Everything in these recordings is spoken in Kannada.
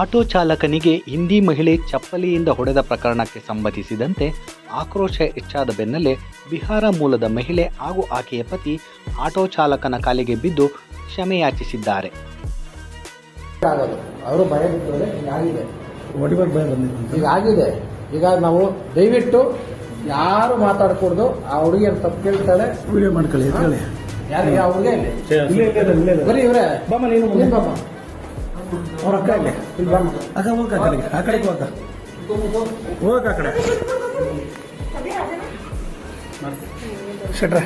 ಆಟೋ ಚಾಲಕನಿಗೆ ಹಿಂದಿ ಮಹಿಳೆ ಚಪ್ಪಲಿಯಿಂದ ಹೊಡೆದ ಪ್ರಕರಣಕ್ಕೆ ಸಂಬಂಧಿಸಿದಂತೆ ಆಕ್ರೋಶ ಹೆಚ್ಚಾದ ಬೆನ್ನಲ್ಲೇ ಬಿಹಾರ ಮೂಲದ ಮಹಿಳೆ ಹಾಗೂ ಆಕೆಯ ಪತಿ ಆಟೋ ಚಾಲಕನ ಕಾಲಿಗೆ ಬಿದ್ದು ಕ್ಷಮೆಯಾಚಿಸಿದ್ದಾರೆ. ಆಗೋದು ಅವರು ಭಯ ಭಯ ಬಂದಿತ್ತು ಹೀಗಾಗಿದೆ. ಈಗ ನಾವು ದಯವಿಟ್ಟು ಯಾರು ಮಾತಾಡಕೂಡ್ದು ಆ ಹುಡುಗಿಯನ್ನು ತಪ್ಪು ಕೇಳ್ತಾಳೆ. ವಿಡಿಯೋ ಮಾಡ್ಕೊಳ್ಳಿ ಹೇಳಿ. ಯಾರು? ಯಾವ ಹುಡುಗ ಇಲ್ಲಿ? ಬರೀ ಇವ್ರೆ. ಬಾಮ್ಮ ನೀನು ಮುಂದೆ. ಬಮ್ಮ. ಅವ್ರ ಅಕ್ಕ ಇಲ್ಲಿ. ಇಲ್ಲಿ ಬಾಮ್ಮ ಅಕ್ಕ ಹೋಗ ಆ ಕಡೆಗೆ. ಆ ಕಡೆಗೆ ಹೋಗ ಹೋಗಕ್ಕ ಆ ಕಡೆ. ಶೆಟ್ರೆ.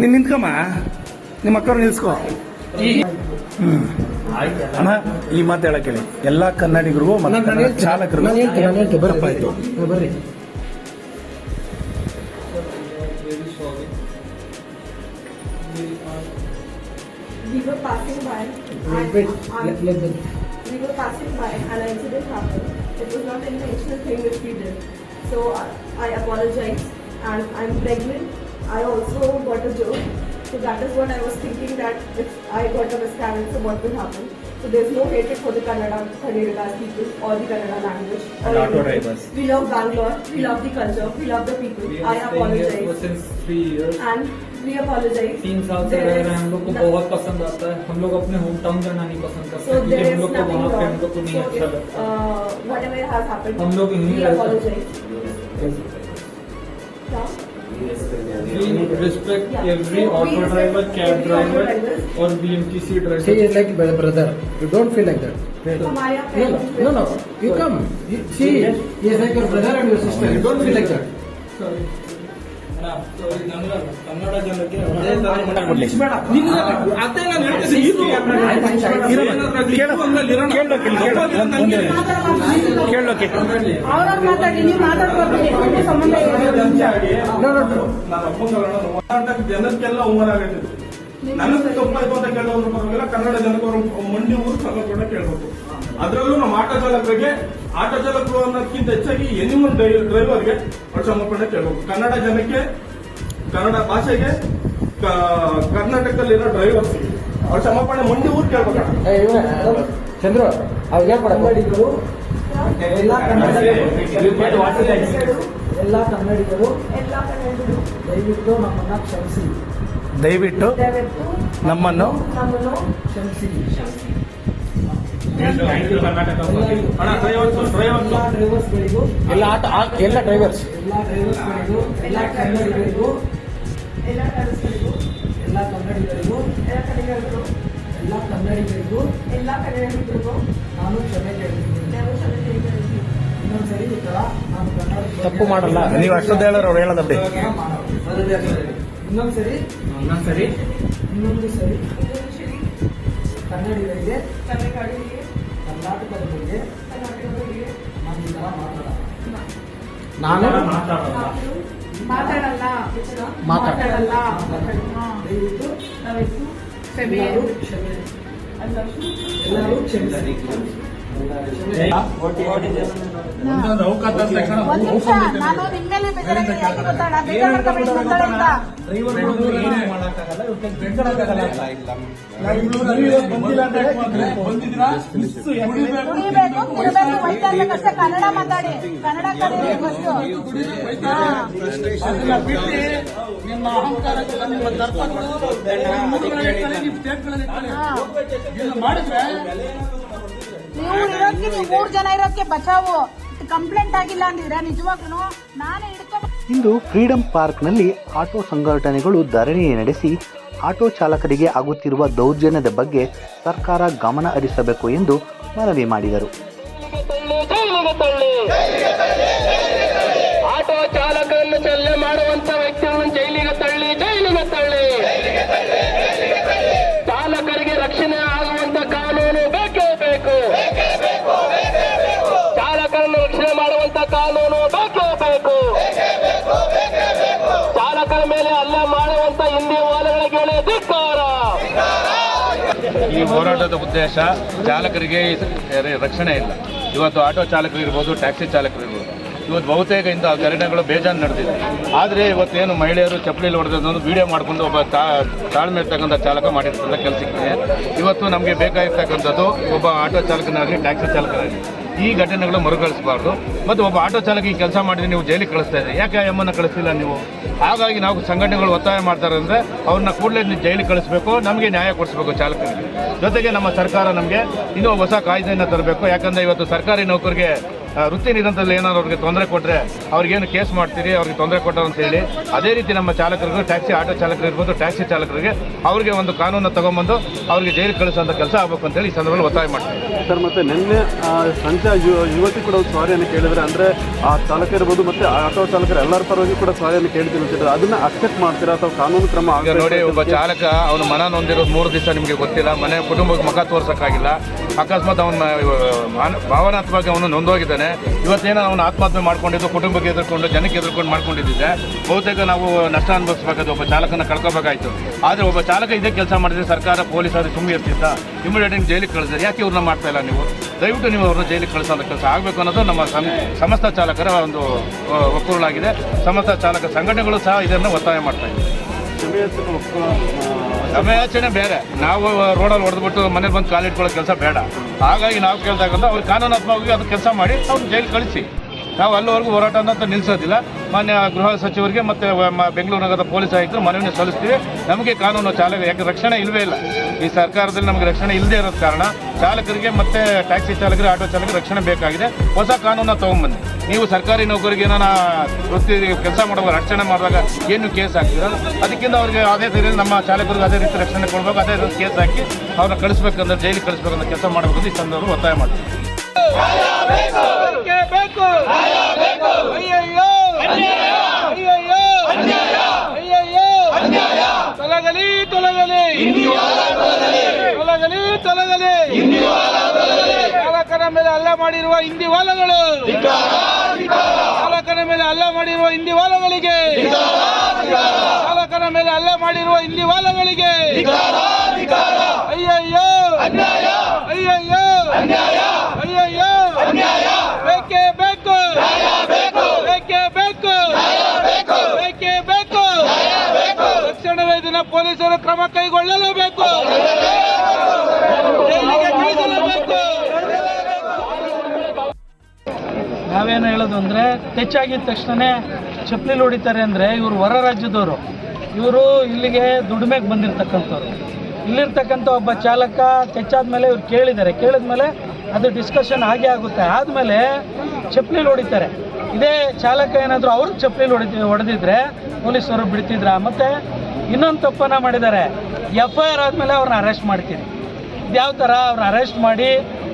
ನೀನ್ ನಿಂತ್ಕಮ್ಮ. ನಿಮ್ಮ ಅಕ್ಕವ್ರು ನಿಲ್ಸ್ಕೊ. ಅಣ್ಣ ಈ ಮಾತು ಹೇಳಕ್ ಹೇಳಿ ಎಲ್ಲಾ ಕನ್ನಡಿಗರಿಗೂ ನಾನು- ನಾನು ಮತ್ತೆ ಹೇಳ್ತೀನಿ, ಬರ್ರಿ. we were passing by. Wait, wait, let- let them- we were passing by and an incident happened. It was not an intentional thing which we did. So I, I apologize and I'm pregnant. I also got a joke. So that is what I was thinking that if I got a miscarriage, so what will happen? So there's no hatred for the Kannada, Kannada people or the Kannada language. or anything. We love Bangalore, we love the culture, we love the people. We I are staying here for apologize. since three years. And we apologize. तीन साल से There रह is रहे हैं हम लोग को no- बहुत पसंद आता है हम लोग अपने होम टाउन जाना नहीं पसंद करते So क्योंकि there हम is लोग को nothing वहाँ पे wrong. हम लोग को नहीं So अच्छा if, लगता uh, whatever has happened, हम लोग यहीं we रहते हैं। apologize. Yeah. We respect Yeah. every So we auto respect driver, cab every auto driver drivers. और BMTC She driver. is like my brother. You don't feel like that. हमारे यहाँ No, no, parents no, no. You come. You, she is like your brother and your sister. You don't feel like that. Sorry. Kannada ಜನಕ್ಕೆ ಕೇಳೋಕೆ ಒಪ್ಪಂಗಲ್ಲ ಜನಕ್ಕೆಲ್ಲ ಉಮರ್ ಆಗುತ್ತೆ. ನನಗೆ ತಪ್ಪಾಯ್ತು ಅಂತ ಕೇಳೋದ್ರ ಪರವಾಗಿಲ್ಲ. ಕನ್ನಡ ಜನಕ್ಕೆ ಅವರು ಮಂಡಿ ಊರು ಕೂಡ ಕೇಳಬೇಕು ಅದರಲ್ಲೂ ನಮ್ಮ ಆಟೋ ಚಾಲಕರಿಗೆ ಆಟೋ ಚಾಲಕರು ಅನ್ನೋದಕ್ಕಿಂತ ಹೆಚ್ಚಾಗಿ ಎನಿ ಒಂದು ಡ್ರೈವರ್ಗೆ ಅವ್ರು ಸಮರ್ಪಣೆ ಕೇಳಬೇಕು. ಕನ್ನಡ ಜನಕ್ಕೆ ಕನ್ನಡ ಭಾಷೆಗೆ ಕರ್ನಾಟಕದಲ್ಲಿರೋ ಡ್ರೈವರ್ ಅವ್ರ ಸಮರ್ಪಣೆ ಮಂಡಿ ಊರು ಕೇಳ್ಬೇಕಣ್ಣ. ಚಂದ್ರ ಅವ್ರಿಗೆ ಕನ್ನಡಿಗರು ಎಲ್ಲ ಕನ್ನಡಿಗರು ಎಲ್ಲ ಕನ್ನಡಿಗರು ದಯವಿಟ್ಟು ನಮ್ಮನ್ನ ಕ್ಷಮಿಸಿ. ದಯವಿಟ್ಟು ನಮ್ಮನ್ನು ನಮ್ಮನ್ನು ಕ್ಷಮಿಸಿ. ಎಲ್ಲ ಡ್ರೈವರ್ಸ್ಗಳಿಗೂ ಎಲ್ಲ ಆಟ ಆ- ಎಲ್ಲ ಡ್ರೈವರ್ಸ್ ಎಲ್ಲ ಡ್ರೈವರ್ಸ್ಗಳಿಗೂ ಎಲ್ಲ ಕನ್ನಡಿಗರಿಗೂ ಎಲ್ಲ ಕನ್ನಡಿಗರಿಗೂ ಎಲ್ಲ ಕನ್ನಡಿಗರಿಗೂ ಎಲ್ಲ ಕನ್ನಡಿಗರಿಗೂ ಎಲ್ಲ ಕನ್ನಡಿಗರಿಗೂ ಎಲ್ಲ ಕನ್ನಡಿಗರಿಗೂ ನಾನು ಕ್ಷಮೆ ಕೇಳ್ತೀನಿ ನಾವು ಕ್ಷಮೆ ಕೇಳ್ತೀವಿ. ಇನ್ನೊಂದ್ಸರಿ ಈ ತರ ನಾನು ಕನ್ನಡ ತಪ್ಪು ಮಾಡಲ್ಲ. ನೀವು ಅಷ್ಟೊಂದು ಹೇಳೋರು ಅವ್ರು ಹೇಳದ ಇನ್ನೊಂದ್ಸರಿ ಸರಿ ಇನ್ನೊಂದು ಸರಿ ಕನ್ನಡಿಗರಿಗೆ ಕನ್ನಡಿಗರಿಗೆ ಕರ್ನಾಟಕದ ಬಗ್ಗೆ ಕರ್ನಾಟಕದವರಿಗೆ. ನಾನು ಈ ಥರ ಮಾತಾಡಲ್ಲ. ನಾನು ಮಾತಾಡಲ್ಲ. ಮಾತಾಡ- ಮಾತಾಡಲ್ಲ. ಹಾ. ದಯವಿಟ್ಟು ಕ್ಷಮೆ. ಎಲ್ಲರೂ ಕ್ಷಮೆ. ಎಲ್ಲರೂ ಎಲ್ಲರೂ ಕ್ಷಮಿಸಿ ಒಂದ್ ನಿಮಿಷ ನಾನು ನಿಮ್ಮ ಮೇಲೆ ಬೇಜಾರಾಗಿ ಯಾಕೆ ಗೊತ್ತಾಳ ಬೇಜಾರ್ ಮಾಡ್ಕೊಬೇಡಿ ಬಂದಾಳೆ ಅಂತ ಕುಡಿಬೇಕು ಕುಡಿಬೇಕು ಒಯ್ತಾ ಇರ್ಬೇಕಷ್ಟೇ ಕನ್ನಡ ಮಾತಾಡಿ. ಕನ್ನಡ ಕಲೀರಿ ಫಸ್ಟ್ ನೀವು ನೀವು ಮೂರ್ ಜನ ಇರೋಕೆ ಬಚಾವು. ಕಂಪ್ಲೇಂಟ್ ಆಗಿಲ್ಲ ಅಂದಿದ್ರೆ ನಿಜವಾಗ್ಲೂ ನಾನೇ ಇಂದು ಫ್ರೀಡಂ ಪಾರ್ಕ್ನಲ್ಲಿ ಆಟೋ ಸಂಘಟನೆಗಳು ಧರಣಿ ನಡೆಸಿ ಆಟೋ ಚಾಲಕರಿಗೆ ಆಗುತ್ತಿರುವ ದೌರ್ಜನ್ಯದ ಬಗ್ಗೆ ಸರ್ಕಾರ ಗಮನ ಹರಿಸಬೇಕು ಎಂದು ಮನವಿ ಮಾಡಿದರು. ಈ ಹೋರಾಟದ ಉದ್ದೇಶ ಚಾಲಕರಿಗೆ ರಕ್ಷಣೆ ಇಲ್ಲ. ಇವತ್ತು ಆಟೋ ಚಾಲಕರಿರ್ಬೋದು, ಟ್ಯಾಕ್ಸಿ ಚಾಲಕರು ಇರ್ಬೋದು ಇವತ್ತು ಬಹುತೇಕ ಇಂಥ ಘಟನೆಗಳು ಬೇಜಾನ್ ನಡೆದಿದೆ. ಆದರೆ ಇವತ್ತೇನು ಮಹಿಳೆಯರು ಚಪ್ಪಲಿ ಒಂದು ವಿಡಿಯೋ ಮಾಡಿಕೊಂಡು ಒಬ್ಬ ತಾ, ತಾಳ್ಮೆ ಇರ್ತಕ್ಕಂಥ ಚಾಲಕ ಮಾಡಿರ್ತಕ್ಕಂಥ ಕೆಲಸಕ್ಕೆ. ಇವತ್ತು ನಮಗೆ ಬೇಕಾಗಿರ್ತಕ್ಕಂಥದ್ದು ಒಬ್ಬ ಆಟೋ ಚಾಲಕನಾಗಲಿ, ಟ್ಯಾಕ್ಸಿ ಚಾಲಕನಾಗಲಿ. ಈ ಘಟನೆಗಳು ಮರುಕಳಿಸಬಾರ್ದು. ಮತ್ತು ಒಬ್ಬ ಆಟೋ ಚಾಲಕ ಈ ಕೆಲಸ ಮಾಡಿದ್ರೆ ನೀವು ಜೈಲಿಗೆ ಕಳಿಸ್ತಾ ಇದ್ದೀರಿ. ಯಾಕೆ ಎಮ್ಮನ್ನು ಕಳಿಸ್ತಿಲ್ಲ ನೀವು? ಹಾಗಾಗಿ ನಾವು ಸಂಘಟನೆಗಳು ಒತ್ತಾಯ ಮಾಡ್ತಾರೆ ಅಂದರೆ ಅವ್ರನ್ನ ಕೂಡಲೇ ನೀವು ಜೈಲಿಗೆ ಕಳಿಸ್ಬೇಕು, ನಮಗೆ ನ್ಯಾಯ ಕೊಡಿಸ್ಬೇಕು ಚಾಲಕರಿಗೆ. ಜೊತೆಗೆ ನಮ್ಮ ಸರ್ಕಾರ ನಮಗೆ ಇನ್ನೂ ಹೊಸ ಕಾಯ್ದೆಯನ್ನು ತರಬೇಕು. ಯಾಕಂದರೆ ಇವತ್ತು ಸರ್ಕಾರಿ ನೌಕರಿಗೆ ವೃತ್ತಿ ನಿರಂತರದಲ್ಲಿ ಏನಾದ್ರು ಅವ್ರಿಗೆ ತೊಂದರೆ ಕೊಟ್ಟರೆ ಅವ್ರಿಗೇನು ಕೇಸ್ ಮಾಡ್ತೀರಿ ಅವ್ರಿಗೆ ತೊಂದರೆ ಕೊಟ್ಟರು ಅಂತ ಹೇಳಿ ಅದೇ ರೀತಿ ನಮ್ಮ ಚಾಲಕರಿಗೂ ಟ್ಯಾಕ್ಸಿ ಆಟೋ ಚಾಲಕರು ಇರ್ಬೋದು ಟ್ಯಾಕ್ಸಿ ಚಾಲಕರಿಗೆ ಅವ್ರಿಗೆ ಒಂದು ಕಾನೂನು ತಗೊಂಬಂದು ಅವ್ರಿಗೆ ಜೈಲಿಗೆ ಕಳಿಸುವಂಥ ಕೆಲಸ ಆಗಬೇಕು ಅಂತೇಳಿ ಈ ಸಂದರ್ಭದಲ್ಲಿ ಒತ್ತಾಯ ಮಾಡ್ತೀವಿ. ಸರ್ ಮತ್ತೆ ನಿನ್ನೆ ಸಂಜೆ ಯುವತಿ ಕೂಡ ಒಂದು ಸಾರಿಯನ್ನು ಕೇಳಿದರೆ ಅಂದರೆ ಆ ಚಾಲಕ ಇರ್ಬೋದು ಮತ್ತೆ ಆಟೋ ಚಾಲಕರು ಎಲ್ಲರ ಪರವಾಗಿ ಕೂಡ ಸಾರಿಯನ್ನು ಕೇಳ್ತೀನಿ ಅಂತಿದ್ರು ಅದನ್ನ ಅಕ್ಸೆಪ್ಟ್ ಮಾಡ್ತೀರಾ ಅಥವಾ ಕಾನೂನು ಕ್ರಮ ಈಗ ನೋಡಿ ಒಬ್ಬ ಅಂತ ಚಾಲಕ ಅವನು ಮನ ನೊಂದಿರೋದು ಮೂರು ದಿವಸ ನಿಮಗೆ ಗೊತ್ತಿಲ್ಲ ಮನೆ ಕುಟುಂಬಕ್ಕೆ ಮುಖ ತೋರ್ಸೋಕ್ಕಾಗಿಲ್ಲ ಅಕಸ್ಮಾತ್ ಅವನ ಭಾವನಾತ್ಮಕ ಅವನು ನೊಂದೋಗಿದ್ದಾನೆ. ಇವತ್ತೇನೋ ಅವನು ಆತ್ಮಹತ್ಯೆ ಮಾಡ್ಕೊಂಡಿದ್ದು, ಕುಟುಂಬಕ್ಕೆ ಎದುರ್ಕೊಂಡು, ಜನಕ್ಕೆ ಎದುರ್ಕೊಂಡು ಮಾಡ್ಕೊಂಡಿದ್ದೆ ಬಹುತೇಕ ನಾವು ನಷ್ಟ ಅನುಭವಿಸಬೇಕಾದ ಒಬ್ಬ ಚಾಲಕನ ಕಳ್ಕೊಬೇಕಾಯ್ತು. ಆದರೆ ಒಬ್ಬ ಚಾಲಕ ಇದೇ ಕೆಲಸ ಮಾಡಿದ್ರೆ ಸರ್ಕಾರ ಪೊಲೀಸರು ಸುಮ್ಮನೆ ಇರ್ತಿತ್ತ? ಇಮಿಡಿಯೇಟ್ ಜೈಲಿಗೆ ಕಳಿಸಿದ್ರೆ ಯಾಕೆ ಇವ್ರನ್ನ ಮಾಡ್ತಾ ಇಲ್ಲ ನೀವು? ದಯವಿಟ್ಟು ನೀವು ಅವ್ರನ್ನ ಜೈಲಿಗೆ ಕಳಿಸೋದ ಕೆಲಸ ಆಗಬೇಕು ಅನ್ನೋದು ನಮ್ಮ ಸಮಸ್ತ ಚಾಲಕರ ಒಂದು ಒಕ್ಕೂರಲಾಗಿದೆ. ಸಮಸ್ತ ಚಾಲಕ ಸಂಘಟನೆಗಳು ಸಹ ಇದನ್ನು ಒತ್ತಾಯ ಮಾಡ್ತಾ ಇದ್ದಾರೆ. ಒಪ್ಕೊ- ಬೇರೆ. ನಾವು ರೋಡಲ್ಲಿ ಹೊಡೆದ್ಬಿಟ್ಟು ಮನೇಲಿ ಬಂದು ಕಾಲಿಟ್ಕೊಳ್ಳೋ ಕೆಲಸ ಬೇಡ. ಹಾಗಾಗಿ ನಾವು ಕೇಳ್ದಾಗಂತ ಅವ್ರು ಕಾನೂನಾತ್ಮಕವಾಗಿ ಅದು ಕೆಲಸ ಮಾಡಿ ಅವ್ರು ಜೈಲು ಕಳಿಸಿ. ನಾವು ಅಲ್ಲಿವರೆಗೂ ಹೋರಾಟ ಅಂತ ನಿಲ್ಲಿಸೋದಿಲ್ಲ ಮಾನ್ಯ ಗೃಹ ಸಚಿವರಿಗೆ ಮತ್ತು ಬೆಂಗಳೂರು ನಗರದ ಪೊಲೀಸ್ ಆಯುಕ್ತರು ಮನವಿಯನ್ನು ಸಲ್ಲಿಸ್ತೀವಿ. ನಮಗೆ ಕಾನೂನು ಚಾಲಕ, ಯಾಕೆ ರಕ್ಷಣೆ ಇಲ್ಲವೇ ಇಲ್ಲ. ಈ ಸರ್ಕಾರದಲ್ಲಿ ನಮಗೆ ರಕ್ಷಣೆ ಇಲ್ಲದೆ ಇರೋದ ಕಾರಣ ಚಾಲಕರಿಗೆ ಮತ್ತು ಟ್ಯಾಕ್ಸಿ ಚಾಲಕರಿಗೆ ಆಟೋ ಚಾಲಕರಿಗೆ ರಕ್ಷಣೆ ಬೇಕಾಗಿದೆ. ಹೊಸ ಕಾನೂನ ತೊಗೊಂಬನ್ನಿ ನೀವು ಸರ್ಕಾರಿ ನೌಕರಿಗೆ ನಾನು ವೃತ್ತಿ ಕೆಲಸ ಮಾಡುವಾಗ, ರಕ್ಷಣೆ ಮಾಡಿದಾಗ ಏನು ಕೇಸ್ ಹಾಕ್ತೀರ? ಅದಕ್ಕಿಂತ ಅವರಿಗೆ ಅದೇ ರೀತಿಯಲ್ಲಿ ನಮ್ಮ ಚಾಲಕರಿಗೆ ಅದೇ ರೀತಿ ರಕ್ಷಣೆ ಕೊಡಬೇಕು. ಅದೇ ರೀತಿ ಕೇಸ್ ಹಾಕಿ ಅವ್ರನ್ನ ಕಳಿಸ್ಬೇಕಂದ್ರೆ, ಜೈಲಿಗೆ ಕಳಿಸ್ಬೇಕಂತ ಕೆಲಸ ಮಾಡಬೇಕು ಅಂತ ಈ ಸಂದರ್ಭದಲ್ಲಿ ಒತ್ತಾಯ ಮಾಡ್ತೀವಿ. ಚಾಲಕನ ಮೇಲೆ ಮಾಡಿರುವ ಹಿಂದಿ ವಾಲಗಳು ಚಾಲಕನ ಮೇಲೆ ಹಲ್ಲೆ ಮಾಡಿರುವ ಹಿಂದಿ ವಾಲಗಳಿಗೆ ಚಾಲಕನ ಮೇಲೆ ಹಲ್ಲೆ ಮಾಡಿರುವ ಹಿಂದಿ ವಾಲಗಳಿಗೆ ಅಯ್ಯಯ್ಯೋ ಅಯ್ಯಯ್ಯೋ ಅಯ್ಯಯ್ಯೋ ಬೇಕೇ ಬೇಕು. ಬೇಕು ಬೇಕೇ. ಬೇಕು ಬೇಕೇ. ಬೇಕು ತಕ್ಷಣವೇ ಇದನ್ನ ಪೊಲೀಸರು ಕ್ರಮ ಕೈಗೊಳ್ಳಲೇಬೇಕು. ನಾವೇನು ಹೇಳೋದು ಅಂದರೆ ಹೆಚ್ಚಾಗಿದ ತಕ್ಷಣ ಚಪ್ಪಲಿ ಹೊಡಿತಾರೆ ಅಂದರೆ ಇವರು ಹೊರ ರಾಜ್ಯದವರು. ಇವರು ಇಲ್ಲಿಗೆ ದುಡಿಮೆಗೆ ಬಂದಿರತಕ್ಕಂಥವ್ರು. ಇಲ್ಲಿರ್ತಕ್ಕಂಥ ಒಬ್ಬ ಚಾಲಕ ಮೇಲೆ ಇವ್ರು ಕೇಳಿದ್ದಾರೆ. ಕೇಳಿದ್ಮೇಲೆ ಅದು ಡಿಸ್ಕಷನ್ ಆಗೇ ಆಗುತ್ತೆ. ಆದಮೇಲೆ ಚಪ್ಪಲಿ ಹೊಡಿತಾರೆ. ಇದೇ ಚಾಲಕ ಏನಾದರೂ ಅವ್ರಿಗೆ ಚಪ್ಪಲಿ ಹೊಡಿತಿ ಹೊಡೆದಿದ್ರೆ ಪೊಲೀಸರು ಬಿಡ್ತಿದ್ರ? ಮತ್ತು ಇನ್ನೊಂದು ತಪ್ಪನ್ನು ಮಾಡಿದ್ದಾರೆ. ಎಫ್ ಐ ಆರ್ ಆದಮೇಲೆ ಅವ್ರನ್ನ ಅರೆಸ್ಟ್ ಮಾಡ್ತೀರಿ. ಯಾವ ಥರ ಅವ್ರನ್ನ ಅರೆಸ್ಟ್ ಮಾಡಿ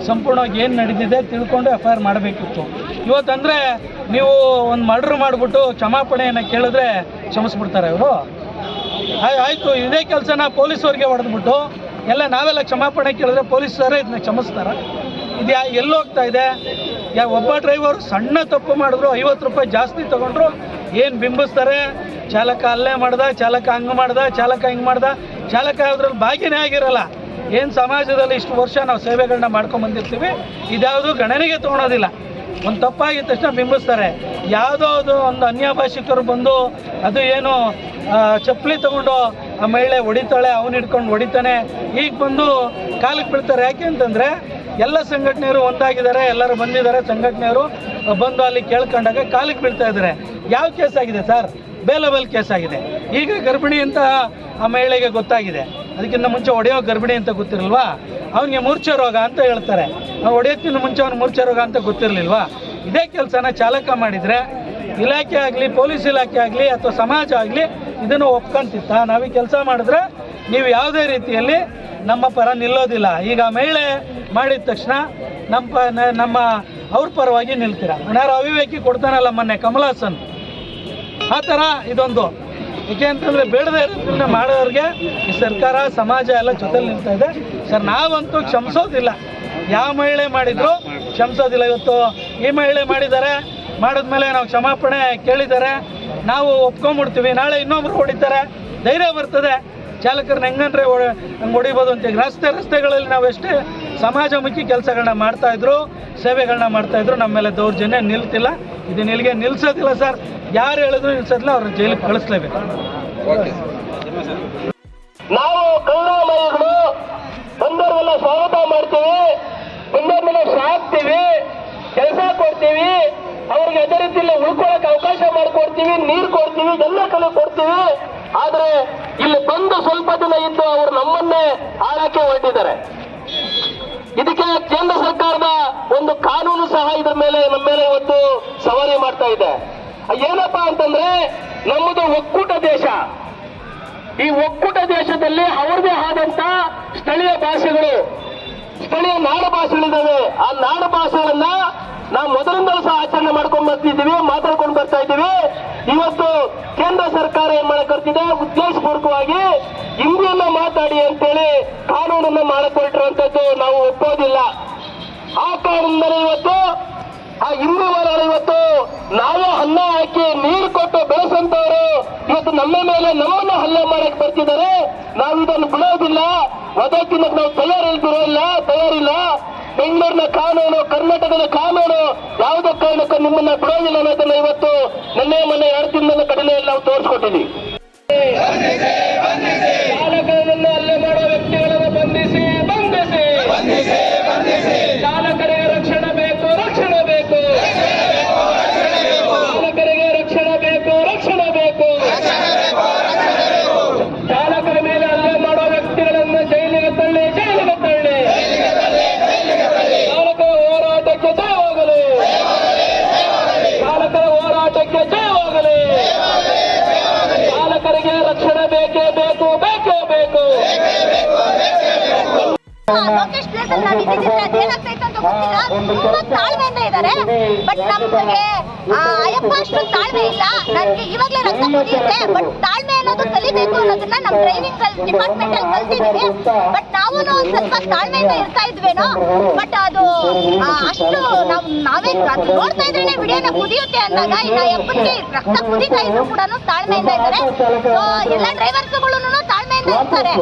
ಸಂಪೂರ್ಣವಾಗಿ ಏನು ನಡೆದಿದೆ ತಿಳ್ಕೊಂಡು ಎಫ್ ಐ ಆರ್ ಮಾಡಬೇಕಿತ್ತು. ಇವತ್ತಂದರೆ ನೀವು ಒಂದು ಮರ್ಡ್ರ್ ಮಾಡಿಬಿಟ್ಟು ಕ್ಷಮಾಪಣೆಯನ್ನು ಕೇಳಿದ್ರೆ ಕ್ಷಮಿಸ್ಬಿಡ್ತಾರೆ ಅವರು ಆಯಿತು. ಇದೇ ಕೆಲಸನ ಪೊಲೀಸವ್ರಿಗೆ ಹೊಡೆದ್ಬಿಟ್ಟು ಎಲ್ಲ ನಾವೆಲ್ಲ ಕ್ಷಮಾಪಣೆ ಕೇಳಿದ್ರೆ ಪೊಲೀಸರೇ ಇದನ್ನ ಕ್ಷಮಿಸ್ತಾರ? ಇದು, ಎಲ್ಲಿ ಹೋಗ್ತಾ ಇದೆ? ಯಾ, ಒಬ್ಬ ಡ್ರೈವರ್ ಸಣ್ಣ ತಪ್ಪು ಮಾಡಿದ್ರು, ಐವತ್ತು ರೂಪಾಯಿ ಜಾಸ್ತಿ ತಗೊಂಡ್ರು, ಏನು ಬಿಂಬಿಸ್ತಾರೆ? ಚಾಲಕ ಅಲ್ಲೇ ಮಾಡ್ದ, ಚಾಲಕ ಹಂಗೆ ಮಾಡ್ದ, ಚಾಲಕ ಹಿಂಗೆ ಮಾಡ್ದ, ಚಾಲಕ ಅದ್ರಲ್ಲಿ ಭಾಗಿನೇ ಆಗಿರಲ್ಲ. ಏನು ಸಮಾಜದಲ್ಲಿ ಇಷ್ಟು ವರ್ಷ ನಾವು ಸೇವೆಗಳನ್ನ ಮಾಡ್ಕೊಂಬಂದಿರ್ತೀವಿ ಇದ್ಯಾವುದು ಗಣನೆಗೆ ತೊಗೊಳೋದಿಲ್ಲ. ಒಂದು ತಪ್ಪಾಗಿದ ತಕ್ಷಣ ಬಿಂಬಿಸ್ತಾರೆ. ಯಾವುದೋ ಅದು ಒಂದು ಅನ್ಯ ಭಾಷಿಕರು ಬಂದು ಅದು ಏನು ಚಪ್ಪಲಿ ತಗೊಂಡು ಆ ಮಹಿಳೆ ಹೊಡಿತಾಳೆ, ಅವನು ಹೊಡಿತಾನೆ ಈಗ ಬಂದು ಕಾಲಿಗೆ ಬೀಳ್ತಾರೆ. ಯಾಕೆ ಅಂತಂದರೆ ಎಲ್ಲ ಸಂಘಟನೆಯರು ಒಂದಾಗಿದ್ದಾರೆ, ಎಲ್ಲರೂ ಬಂದಿದ್ದಾರೆ. ಸಂಘಟನೆಯವರು ಬಂದು ಅಲ್ಲಿ ಕೇಳ್ಕೊಂಡಾಗ ಕಾಲಿಗೆ ಬೀಳ್ತಾ ಇದ್ದಾರೆ. ಯಾವ ಕೇಸ್ ಆಗಿದೆ ಸರ್? ಬೇಲಬಲ್ ಕೇಸ್ ಆಗಿದೆ. ಈಗ ಗರ್ಭಿಣಿ ಅಂತ ಆ ಮಹಿಳೆಗೆ ಗೊತ್ತಾಗಿದೆ. ಅದಕ್ಕಿಂತ ಮುಂಚೆ ಒಡೆಯೋ ಗರ್ಭಿಣಿ ಅಂತ ಗೊತ್ತಿರಲ್ವಾ? ಅವನಿಗೆ ಮೂರ್ಛೆ ರೋಗ ಅಂತ ಹೇಳ್ತಾರೆ. ನಾವು ಒಡೆಯೋಕ್ಕಿಂತ ಮುಂಚೆ ಅವ್ನು ಮೂರ್ಛೆ ರೋಗ ಅಂತ ಗೊತ್ತಿರಲಿಲ್ವಾ? ಇದೇ ಕೆಲಸನ ಚಾಲಕ ಮಾಡಿದರೆ ಇಲಾಖೆ ಆಗಲಿ, ಪೊಲೀಸ್ ಇಲಾಖೆ ಆಗಲಿ ಅಥವಾ ಸಮಾಜ ಆಗಲಿ ಇದನ್ನು ಒಪ್ಕೊಂತಿತ್ತ? ನಾವೀಗ ಕೆಲಸ ಮಾಡಿದ್ರೆ ನೀವು ಯಾವುದೇ ರೀತಿಯಲ್ಲಿ ನಮ್ಮ ಪರ ನಿಲ್ಲೋದಿಲ್ಲ. ಈಗ ಮಹಿಳೆ ಮಾಡಿದ ತಕ್ಷಣ ನಮ್ಮ ಪ ನಮ್ಮ ಅವ್ರ ಪರವಾಗಿ ನಿಲ್ತೀರ. ಯಾರು ಅವಿವೇಕಿ ಕೊಡ್ತಾನಲ್ಲ ಮೊನ್ನೆ ಹಾಸನ್. ಆ ಥರ ಇದೊಂದು. ಏಕೆ ಅಂತಂದರೆ ಬೇಡದೇ ಇರೋದನ್ನ ಮಾಡೋರಿಗೆ ಈ ಸರ್ಕಾರ, ಸಮಾಜ ಎಲ್ಲ ಜೊತೆಲಿ ನಿಲ್ತಾ ಇದೆ. ಸರ್, ನಾವಂತೂ ಕ್ಷಮಿಸೋದಿಲ್ಲ. ಯಾವ ಮಹಿಳೆ ಮಾಡಿದ್ರು ಕ್ಷಮಿಸೋದಿಲ್ಲ. ಇವತ್ತು ಈ ಮಹಿಳೆ ಮಾಡಿದ್ದಾರೆ, ಮಾಡಿದ್ಮೇಲೆ ನಾವು ಕ್ಷಮಾಪಣೆ ಕೇಳಿದ್ದಾರೆ. ನಾವು ಒಪ್ಕೊಂಬಿಡ್ತೀವಿ. ನಾಳೆ ಇನ್ನೊಬ್ರು ಹೊಡಿತಾರೆ. ಧೈರ್ಯ ಬರ್ತದೆ. ಚಾಲಕರನ್ನ ಹೆಂಗಂದ್ರೆ ಹಂಗೆ ಹೊಡಿಬೋದು ಅಂತ ರಸ್ತೆ, ರಸ್ತೆಗಳಲ್ಲಿ ನಾವು ಎಷ್ಟೇ ಸಮಾಜಮುಖಿ ಕೆಲಸಗಳನ್ನ ಮಾಡ್ತಾ ಇದ್ರು, ಸೇವೆಗಳನ್ನ ಮಾಡ್ತಾ ಇದ್ರು, ನಮ್ಮ ಮೇಲೆ ದೌರ್ಜನ್ಯ ನಿಲ್ತಿಲ್ಲ. ಇದು ನಿಲ್ಗೆ ನಿಲ್ಸೋದಿಲ್ಲ ಸರ್. ಯಾರು ಹೇಳಿದ್ರು ನಿಲ್ಸೋದಿಲ್ಲ ಅವ್ರ ಜೈಲಿಗೆ ಕಳಿಸ್ಲೇಬೇಕು. ನಾವು ಕರುಣಾಮಯಿಗಳು ಬಂದವರೆಲ್ಲ ಸ್ವಾಗತ ಮಾಡ್ತೀವಿ. ಮೇಲೆ ಸಾಕ್ತೀವಿ. ಕೆಲಸ ಕೊಡ್ತೀವಿ. ಅವ್ರಿಗೆ ಅದೇ ರೀತಿಯಲ್ಲಿ ಉಳ್ಕೊಳಕ್ ಅವಕಾಶ ಮಾಡಿಕೊಡ್ತೀವಿ, ನೀರು ಕೊಡ್ತೀವಿ, ಎಲ್ಲ ಕಲೆ ಕೊಡ್ತೀವಿ. ಆದ್ರೆ ಇಲ್ಲಿ ಬಂದು ಸ್ವಲ್ಪ ದಿನ ಇದ್ದು ಅವರು ನಮ್ಮನ್ನೇ ಆಳಕ್ಕೆ ಹೊರಟಿದ್ದಾರೆ. ಇದಕ್ಕೆ ಕೇಂದ್ರ ಸರ್ಕಾರದ ಒಂದು ಕಾನೂನು ಸಹ ಇದ್ರ ಮೇಲೆ ನಮ್ಮ ಮೇಲೆ ಇವತ್ತು ಸವಾರಿ ಮಾಡ್ತಾ ಇದೆ. ಏನಪ್ಪಾ ಅಂತಂದ್ರೆ ನಮ್ಮದು ಒಕ್ಕೂಟ ದೇಶ. ಈ ಒಕ್ಕೂಟ ದೇಶದಲ್ಲಿ ಅವರದೇ ಆದಂತ ಸ್ಥಳೀಯ ಭಾಷೆಗಳು, ಸ್ಥಳೀಯ ನಾಡ ಭಾಷೆಗಳಿದ್ದಾವೆ. ಆ ನಾಡ ಭಾಷೆಗಳನ್ನ ನಾವು ಮೊದಲಿಂದಲೂ ಸಹ ಆಚರಣೆ ಮಾಡ್ಕೊಂಡು ಬರ್ತಿದ್ದೀವಿ, ಮಾತಾಡ್ಕೊಂಡು ಬರ್ತಾ ಇದ್ದೀವಿ. ಇವತ್ತು ಕೇಂದ್ರ ಸರ್ಕಾರ ಏನ್ ಮಾಡಕ್ ಬರ್ತಿದೆ ಉದ್ದೇಶಪೂರ್ವಕವಾಗಿ ಹಿಂದಿಯನ್ನ ಮಾತಾಡಿ ಅಂತೇಳಿ ಕಾನೂನನ್ನ ಮಾಡಿಕೊಳ್ತಿರುವಂತದ್ದು ನಾವು ಒಪ್ಪೋದಿಲ್ಲ. ಆ ಕಾರಣದಿಂದಲೇ ಇವತ್ತು, ಆ ಹಿಂದೂವರ ಇವತ್ತು ನಾವೇ ಅನ್ನ ಹಾಕಿ ನೀರು ಕೊಟ್ಟು ಬೆಳೆಸಂತವರು ಇವತ್ತು ನಮ್ಮ ಮೇಲೆ ನಮ್ಮನ್ನ ಹಲ್ಲೆ ಮಾಡಕ್ ಬರ್ತಿದ್ದಾರೆ. ನಾವು ಇದನ್ನು ಬಿಡೋದಿಲ್ಲ. ಅದಕ್ಕಿಂತ ನಾವು ತಯಾರಿಲ್ದಿರೋಲ್ಲ ತಯಾರಿಲ್ಲ. ಬೆಂಗಳೂರಿನ ಕಾನೂನು, ಕರ್ನಾಟಕದ ಕಾನೂನು ಯಾವುದೇ ಕಾರಣಕ್ಕೂ ನಿಮ್ಮನ್ನ ಬಿಡೋದಿಲ್ಲ ಅನ್ನೋದನ್ನ ಇವತ್ತು ನಿನ್ನೆ ಮೊನ್ನೆ ಎರಡು ತಿಂಗಳ ಕಡಿಮೆಯಲ್ಲಿ ನಾವು ತೋರಿಸ್ಕೊಟ್ಟಿದ್ದೀವಿ. ತುಂಬಾ ತಾಳ್ಮೆಯಿಂದ ಇದ್ದಾರೆ ಬಟ್ ನಮ್ಗೆ ಆ, ಅಯ್ಯಪ್ಪ ಅಷ್ಟು ತಾಳ್ಮೆ ಇಲ್ಲ. ನನ್ಗೆ ಇವಾಗ್ಲೇ ರಕ್ತ ಕುದಿಯುತ್ತೆ ಬಟ್ ತಾಳ್ಮೆ ಅನ್ನೋದು ಕಲಿಬೇಕು ಅನ್ನೋದನ್ನ ನಮ್ ಡ್ರೈವಿಂಗ್ ಡಿಪಾರ್ಟ್ಮೆಂಟ್ ಅಲ್ಲಿ ಕಲ್ತಿದೀವಿ. ಬಟ್ ನಾವು ಒಂದ್ ಸ್ವಲ್ಪ ತಾಳ್ಮೆಯಿಂದ ಇರ್ತಾ ಇದ್ವೇನೋ ಬಟ್ ಅದು ಅಷ್ಟು ನಾವು ನಾವೇ ಅದು ನೋಡ್ತಾ ಇದ್ರೇನೆ ವಿಡಿಯೋನ ಕುದಿಯುತ್ತೆ ಅಂದಾಗ ಇನ್ನ ಅಯ್ಯಪ್ಪನ್ಗೆ ರಕ್ತ ಕುದಿತಾ ಇದ್ರು ಕೂಡ ತಾಳ್ಮೆಯಿಂದ ಇದ್ದಾರೆ. ಎಲ್ಲ ಡ್ರೈವರ್ಸ್ಗಳು ತಾಳ್ಮೆಯಿಂದ ಇರ್ತಾರೆ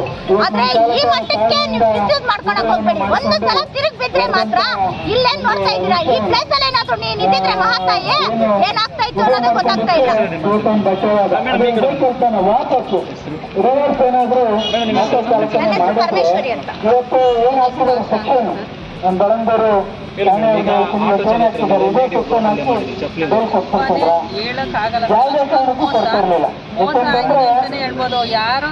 ಆದ್ರೆ ಈ ಮಟ್ಟಕ್ಕೆ ನೀವು ಮಿಸ್ಯೂಸ್ ಮಾಡ್ಕೊಳಕ್ ಹೋಗ್ಬೇಡಿ. ಒಂದು ಸಲ ತಿರುಗ್ ಬಿದ್ರೆ ಮಾತ್ರ ಇಲ್ಲೇನ್ ನೋಡ್ತಾ ಇದ್ದೀರಾ? ಈ ಪ್ಲೇಸ್ ಅಲ್ಲಿ ಏನಾದ್ರು ನೀನ್ ಇದ್ದಿದ್ರೆ ಮಹಾತಾಯಿ ಏನಾಗ್ತಾ ಇತ್ತು ಅನ್ನೋದೇ ಗೊತ್ತಾಗ್ತಾ ಇಲ್ಲ. ನನ್ನ ಹೆಸರು ಪರಮೇಶ್ವರಿ ಅಂತ. ಇವತ್ತು ಏನಾಗ್ತದೆ ಸೆಕ್ಷನ್ ನಮ್ಮ ಯಾವುದೇ ಹೇಳ್ಬೋದು. ಯಾರು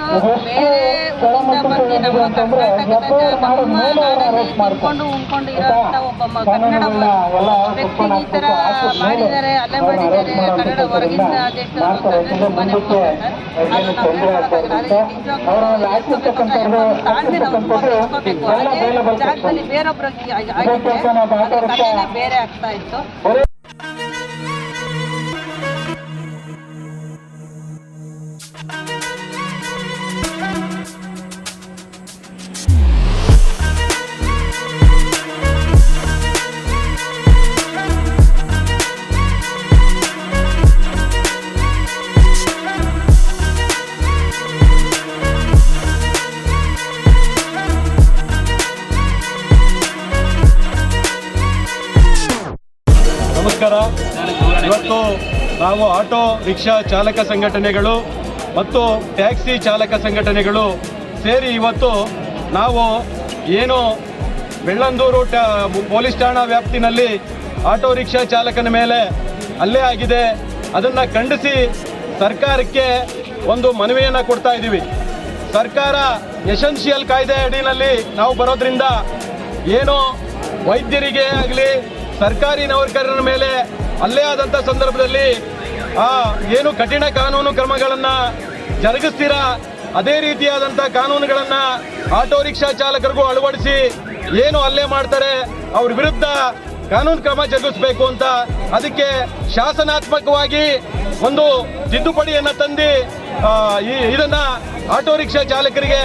ಎಷ್ಟು ಬಂದು ನಮ್ಮ ಕರ್ನಾಟಕದ ನಮ್ಮ ನಾಡಲ್ಲಿ ತಿನ್ಕೊಂಡು ಉಣ್ಕೊಂಡು ಇರೋಂಥ ಒಬ್ಬ ವ್ಯಕ್ತಿ ಈ ಥರ ಮಾಡಿದ್ದಾರೆ ಅಲ್ಲೇ ಮಾಡಿದ್ದಾರೆ ಕನ್ನಡ ಹೊರಗಿಂದ ಮಾಡ್ತಾರೆ. ಯಾಕಂದ್ರೆ ಮುಂದಕ್ಕೆ ಏನು ತೊಂದರೆ ಆಗ್ತಾ ಇರುತ್ತೆ. ಅವರ ಒಂದು ಆಗ್ತಿರ್ತಕ್ಕಂಥದ್ದು ಆಗ್ತಿರ್ತಕ್ಕಂಥದ್ದು ಎಲ್ಲ ಅವೈಲಬಲ್ ಸೆಕ್ಷನ್ ಬೇರೊಬ್ರಿಗೆ ಇದಕ್ಕೆ ನಾವು ಮಾತಾಡ್ತಾ ಬೇರೆ ಆಗ್ತಾ ಇತ್ತು. ನಮಸ್ಕಾರ ಇವತ್ತು ನಾವು ಆಟೋ, ರಿಕ್ಷಾ ಚಾಲಕ ಸಂಘಟನೆಗಳು ಮತ್ತು ಟ್ಯಾಕ್ಸಿ ಚಾಲಕ ಸಂಘಟನೆಗಳು ಸೇರಿ ಇವತ್ತು ನಾವು ಏನು ಬೆಳ್ಳಂದೂರು ಪೊಲೀಸ್ ಠಾಣಾ ವ್ಯಾಪ್ತಿನಲ್ಲಿ ಆಟೋ, ರಿಕ್ಷಾ ಚಾಲಕನ ಮೇಲೆ ಅಲ್ಲೇ ಆಗಿದೆ. ಅದನ್ನು ಖಂಡಿಸಿ ಸರ್ಕಾರಕ್ಕೆ ಒಂದು ಮನವಿಯನ್ನು ಕೊಡ್ತಾ ಇದ್ದೀವಿ. ಸರ್ಕಾರ ಎಸೆನ್ಷಿಯಲ್ ಕಾಯ್ದೆ ಅಡಿನಲ್ಲಿ ನಾವು ಬರೋದ್ರಿಂದ ಏನು ವೈದ್ಯರಿಗೆ ಆಗಲಿ ಸರ್ಕಾರಿ ನೌಕರರ ಮೇಲೆ ಅಲ್ಲೇ ಆದಂಥ ಸಂದರ್ಭದಲ್ಲಿ ಏನು ಕಠಿಣ ಕಾನೂನು ಕ್ರಮಗಳನ್ನು ಜರುಗಿಸ್ತೀರಾ? ಅದೇ ರೀತಿಯಾದಂಥ ಕಾನೂನುಗಳನ್ನು ಆಟೋ ರಿಕ್ಷಾ ಚಾಲಕರಿಗೂ ಅಳವಡಿಸಿ ಏನು ಅಲ್ಲೇ ಮಾಡ್ತಾರೆ? ಅವ್ರ ವಿರುದ್ಧ ಕಾನೂನು ಕ್ರಮ ಜರುಗಿಸಬೇಕು ಅಂತ ಅದಕ್ಕೆ ಶಾಸನಾತ್ಮಕವಾಗಿ ಒಂದು ತಿದ್ದುಪಡಿಯನ್ನು ತಂದು ಈ, ಇದನ್ನ ಆಟೋ ರಿಕ್ಷಾ ಚಾಲಕರಿಗೆ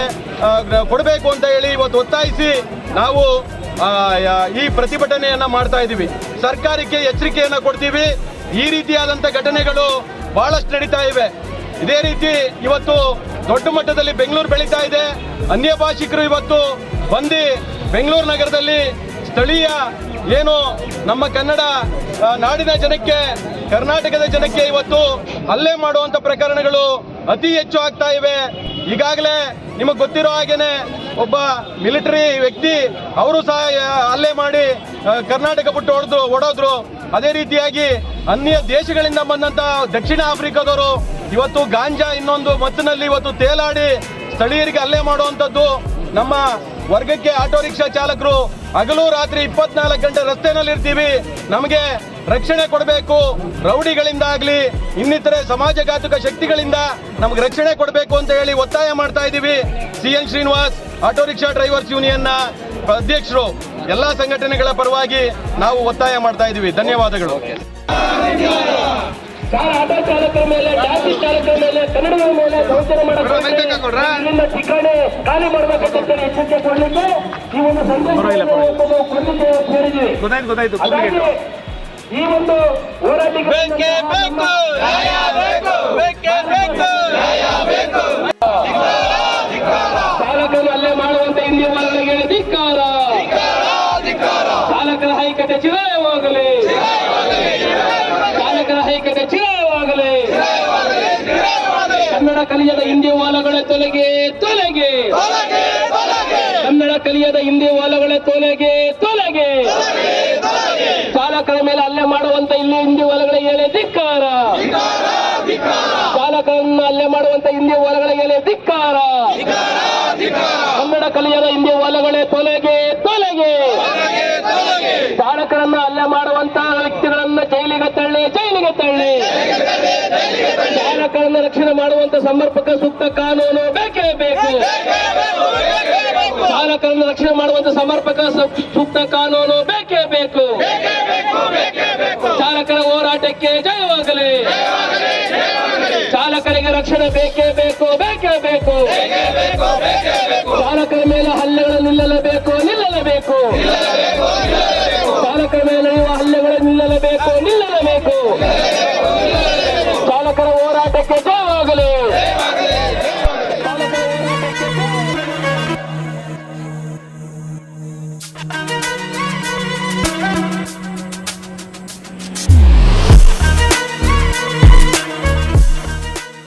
ಕೊಡಬೇಕು ಅಂತ ಹೇಳಿ ಇವತ್ತು ಒತ್ತಾಯಿಸಿ ನಾವು ಈ ಪ್ರತಿಭಟನೆಯನ್ನ ಮಾಡ್ತಾ ಇದ್ದೀವಿ ಸರ್ಕಾರಕ್ಕೆ ಎಚ್ಚರಿಕೆಯನ್ನ ಕೊಡ್ತೀವಿ. ಈ ರೀತಿಯಾದಂಥ ಘಟನೆಗಳು ಬಹಳಷ್ಟು ನಡೀತಾ ಇವೆ. ಇದೇ ರೀತಿ ಇವತ್ತು ದೊಡ್ಡ ಮಟ್ಟದಲ್ಲಿ ಬೆಂಗಳೂರು ಬೆಳೀತಾ ಇದೆ. ಅನ್ಯ ಭಾಷಿಕರು ಇವತ್ತು ಬಂದು ಬೆಂಗಳೂರು ನಗರದಲ್ಲಿ ಸ್ಥಳೀಯ ಏನು ನಮ್ಮ ಕನ್ನಡ ನಾಡಿನ ಜನಕ್ಕೆ, ಕರ್ನಾಟಕದ ಜನಕ್ಕೆ ಇವತ್ತು ಹಲ್ಲೆ ಮಾಡುವಂತ ಪ್ರಕರಣಗಳು ಅತಿ ಹೆಚ್ಚು ಆಗ್ತಾ ಇವೆ. ಈಗಾಗಲೇ ನಿಮಗೆ ಗೊತ್ತಿರೋ ಹಾಗೇನೆ ಒಬ್ಬ ಮಿಲಿಟರಿ ವ್ಯಕ್ತಿ, ಅವರು ಸಹ ಹಲ್ಲೆ ಮಾಡಿ ಕರ್ನಾಟಕ ಬಿಟ್ಟು ಹೊಡೆದ್ರು, ಓಡೋದ್ರು. ಅದೇ ರೀತಿಯಾಗಿ ಅನ್ಯ ದೇಶಗಳಿಂದ ಬಂದಂತ ದಕ್ಷಿಣ ಆಫ್ರಿಕಾದವರು ಇವತ್ತು ಗಾಂಜಾ ಇನ್ನೊಂದು ಮತ್ತಿನಲ್ಲಿ ಇವತ್ತು ತೇಲಾಡಿ ಸ್ಥಳೀಯರಿಗೆ ಹಲ್ಲೆ ಮಾಡುವಂಥದ್ದು ನಮ್ಮ ವರ್ಗಕ್ಕೆ ಆಟೋ ರಿಕ್ಷಾ ಚಾಲಕರು ಹಗಲು ರಾತ್ರಿ ಇಪ್ಪತ್ನಾಲ್ಕು ಗಂಟೆ ರಸ್ತೆನಲ್ಲಿ ಇರ್ತೀವಿ ನಮಗೆ ರಕ್ಷಣೆ ಕೊಡಬೇಕು. ರೌಡಿಗಳಿಂದ ಆಗಲಿ ಇನ್ನಿತರೆ ಸಮಾಜಘಾತುಕ ಶಕ್ತಿಗಳಿಂದ ನಮ್ಗೆ ರಕ್ಷಣೆ ಕೊಡಬೇಕು ಅಂತ ಹೇಳಿ ಒತ್ತಾಯ ಮಾಡ್ತಾ ಇದ್ದೀವಿ. C N Srinivas, auto rickshaw drivers ಯೂನಿಯನ್ನ ಅಧ್ಯಕ್ಷರು, ಎಲ್ಲಾ ಸಂಘಟನೆಗಳ ಪರವಾಗಿ ನಾವು ಒತ್ತಾಯ ಮಾಡ್ತಾ ಇದ್ದೀವಿ. ಧನ್ಯವಾದಗಳು. ಸರ್ ಆಟೋ ಚಾಲಕರ ಮೇಲೆ ಟ್ಯಾಕ್ಸಿ ಚಾಲಕರ ಮೇಲೆ ಕನ್ನಡದ ಮೇಲೆ ದೌರ್ಜನ್ಯ ಮಾಡಬೇಕು ಠಿಕಾಣೆ ಖಾಲಿ ಮಾಡಬೇಕಂತ ಎಚ್ಚರಿಕೆ ಕೊಡಲಿಕ್ಕೆ ಈ ಒಂದು ಸಂದೇಶ ಈ ಒಂದು ಹೋರಾಟಕ್ಕೆ ಬೇಕೇ ಬೇಕು. ನ್ಯಾಯ ಬೇಕು. ಬೇಕೇ ಬೇಕು. ನ್ಯಾಯ ಬೇಕು. ಚಾಲಕರು ಅಲ್ಲೇ ಮಾಡುವಂತ ವರ್ಗಗಳಿಗೆ ಧಿಕ್ಕಾರ. ಚಾಲಕರ ಹೈಕತೆ ಚಿರಾಯವಾಗಲಿ. ಚಾಲಕರ ಹೈಕತೆ ಚಿರಾಯವಾಗಲಿ. ಕನ್ನಡ ಕಲಿಯದ ಹಿಂದಿ ವಾಲಗಳ ತೊಲಗೆ ತೊಲಗೆ. ಕನ್ನಡ ಕಲಿಯದ ಹಿಂದಿ ವಾಲಗಳ ತೊಲಗೆ ತೊಲಗೆ. ಚಾಲಕರ ಮೇಲೆ ಹಲ್ಲೆ ಮಾಡುವಂತ ಇಲ್ಲಿ ಹಿಂದಿ ಹೊಲಗಳ ಎಲೆ ಧಿಕ್ಕಾರ. ಚಾಲಕರನ್ನ ಹಲ್ಲೆ ಮಾಡುವಂತ ಹಿಂದಿ ಹೊಲಗಳ ಎಲೆ ಧಿಕ್ಕಾರ. ಕನ್ನಡ ಕಲಿಯದ ಹಿಂದಿ ಹೊಲಗಳೇ ತೊಲಗೆ ಚಾಲಕರನ್ನ ಹಲ್ಲೆ ಮಾಡುವಂತ ವ್ಯಕ್ತಿಗಳನ್ನ ಜೈಲಿಗೆ ತಳ್ಳಿ ಜೈಲಿಗೆ ತಳ್ಳಿ ರಕ್ಷಣೆ ಮಾಡುವಂತ ಸಮರ್ಪಕ ಸೂಕ್ತ ಕಾನೂನು ಬೇಕೇ ಬೇಕು. ಬಾಲಕರನ್ನು ರಕ್ಷಣೆ ಮಾಡುವಂತ ಸಮರ್ಪಕ ಸೂಕ್ತ ಕಾನೂನು ಬೇಕೇ ಬೇಕು. ಚಾಲಕರ ಹೋರಾಟಕ್ಕೆ ಜಯವಾಗಲಿ. ಚಾಲಕರಿಗೆ ರಕ್ಷಣೆ ಬೇಕೇ